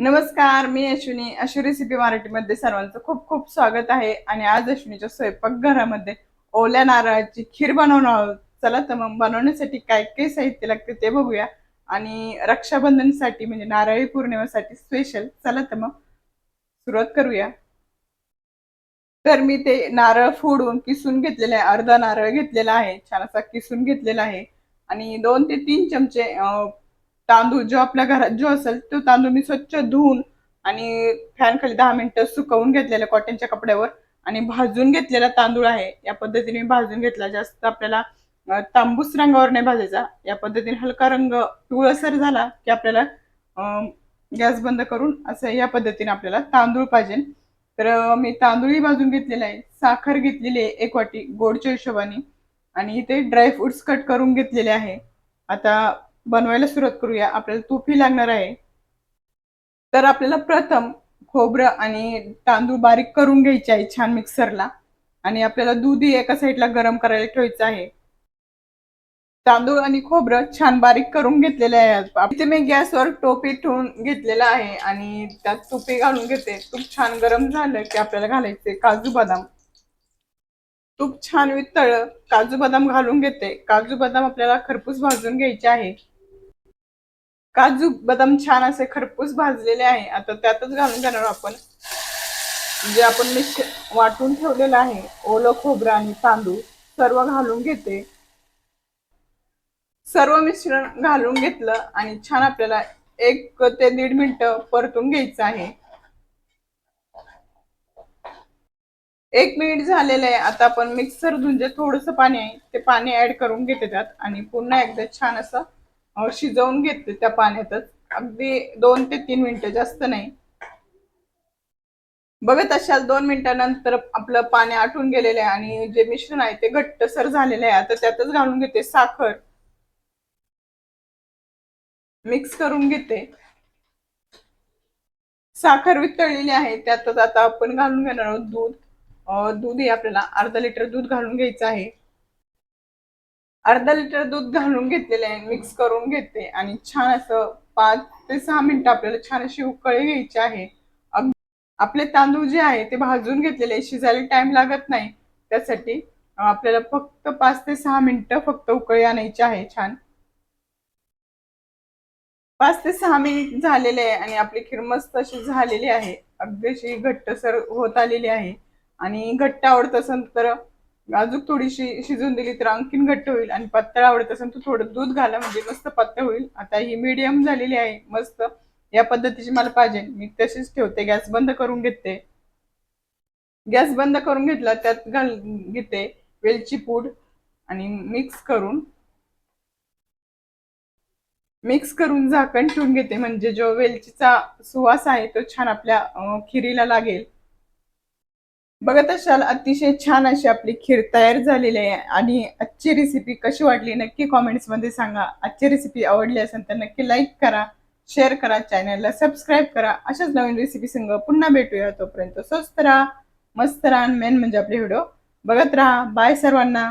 नमस्कार मी अश्विनी. अशी रेसिपी मराठीमध्ये सर्वांचं खूप खूप स्वागत आहे. आणि आज अश्विनीच्या स्वयंपाकघरामध्ये ओल्या नारळाची खीर बनवणार आहोत. चला तर मग बनवण्यासाठी काय काय साहित्य लागते ते बघूया. आणि रक्षाबंधनसाठी म्हणजे नारळी पौर्णिमेसाठी स्पेशल चला तर मग सुरुवात करूया. तर मी ते नारळ फोडून किसून घेतलेले आहे. अर्धा नारळ घेतलेला आहे. छान असा किसून घेतलेला आहे. आणि दोन ते तीन चमचे तांदूळ जो आपल्या घरात जो असेल तो तांदूळ मी स्वच्छ धुवून आणि फॅन खाली दहा मिनिटं सुकवून घेतलेला कॉटनच्या कपड्यावर आणि भाजून घेतलेला तांदूळ आहे. या पद्धतीने मी भाजून घेतला. जास्त आपल्याला तांबूस रंगावर नाही भाजायचा. या पद्धतीने हलका रंग पिवळसर झाला की आपल्याला गॅस बंद करून असं या पद्धतीने आपल्याला तांदूळ पाहिजे. तर मी तांदूळही भाजून घेतलेला आहे. साखर घेतलेली आहे एक वाटी गोडच्या हिशोबाने. आणि इथे ड्रायफ्रुट्स कट करून घेतलेले आहे. आता बनवायला सुरुवात करूया. आपल्याला तूपही लागणार आहे. तर आपल्याला प्रथम खोबरं आणि तांदूळ बारीक करून घ्यायचे आहे छान मिक्सरला. आणि आपल्याला दूधही एका साईडला गरम करायला ठेवायचं आहे. तांदूळ आणि खोबरं छान बारीक करून घेतलेले आहे. इथे मी गॅसवर टोपी ठेवून घेतलेला आहे. आणि त्यात तुपी घालून घेते. तूप छान गरम झालं की आपल्याला घालायचे काजू बदाम. तूप छान वितळ काजू बदाम घालून घेते. काजू बदाम आपल्याला खरपूस भाजून घ्यायचे आहे. काजू बदाम छान असे खरपूस भाजलेले आहे. आता त्यातच घालून घेणार आपण. जे आपण मिक्स वाटून ठेवलेलं आहे. ओलं खोबरं आणि तांदूळ सर्व घालून घेते. सर्व मिश्रण घालून घेतलं आणि छान आपल्याला एक ते दीड मिनिट परतून घ्यायचं आहे. एक मिनिट झालेलं आहे. आता आपण मिक्सर धुंजे थोडस पाणी आहे ते पाणी ऍड करून घेते त्यात आणि पुन्हा एकदा छान असं शिजवून घेते त्या पाण्यातच. अगदी दोन ते तीन मिनिटं जास्त नाही. बघत असाल दोन मिनिटानंतर आपलं पाणी आटून गेलेलं आहे आणि जे मिश्रण आहे ते घट्टसर झालेलं आहे. आता त्यातच घालून घेते साखर. मिक्स करून घेते. साखर वितळलेली आहे. त्यातच आता आपण घालून घेणार आहोत दूध. दूध हे आपल्याला. अर्धा लिटर दूध घालून घ्यायचं आहे. अर्धा लिटर दूध घालून घेतलेले आहे मिक्स करून घेते. आणि छान असं पाच ते सहा मिनिटं आपल्याला छान अशी उकळी घ्यायची आहे. आपले तांदूळ जे आहे ते भाजून घेतलेले आहे. शिजायला टाइम लागत नाही. त्यासाठी आपल्याला फक्त पाच ते सहा मिनिटं फक्त उकळी आणायची आहे छान. पाच ते सहा मिनिट झालेले आहे आणि आपली खीर मस्त अशी झालेली आहे. अगदी अशी घट्टसर होत आलेली आहे. आणि घट्ट आवडत असेल तर अजून थोडीशी शिजून दिली तर आणखीन घट्ट होईल आणि पातळ आवडत असेल तर थोडं दूध घाला म्हणजे मस्त पातळ होईल. आता ही मीडियम झालेली आहे मस्त. या पद्धतीची मला पाहिजे. मी तशीच ठेवते. गॅस बंद करून घेते. गॅस बंद करून घेतला त्यात घाल घेते वेलची पूड आणि मिक्स करून. मिक्स करून झाकण ठेवून घेते. म्हणजे जो वेलचीचा सुवास आहे तो छान आपल्या खिरीला लागेल. बघत असाल अतिशय छान अशी आपली खीर तयार झालेली आहे आणि आजची रेसिपी कशी वाटली नक्की कॉमेंट्समध्ये सांगा. आजची रेसिपी आवडली असेल तर नक्की लाईक करा शेअर करा चॅनलला सबस्क्राईब करा. अशाच नवीन रेसिपी संग पुन्हा भेटूया तोपर्यंत स्वस्त राहा मस्त राहा मेन म्हणजे आपले व्हिडिओ बघत राहा. बाय सर्वांना.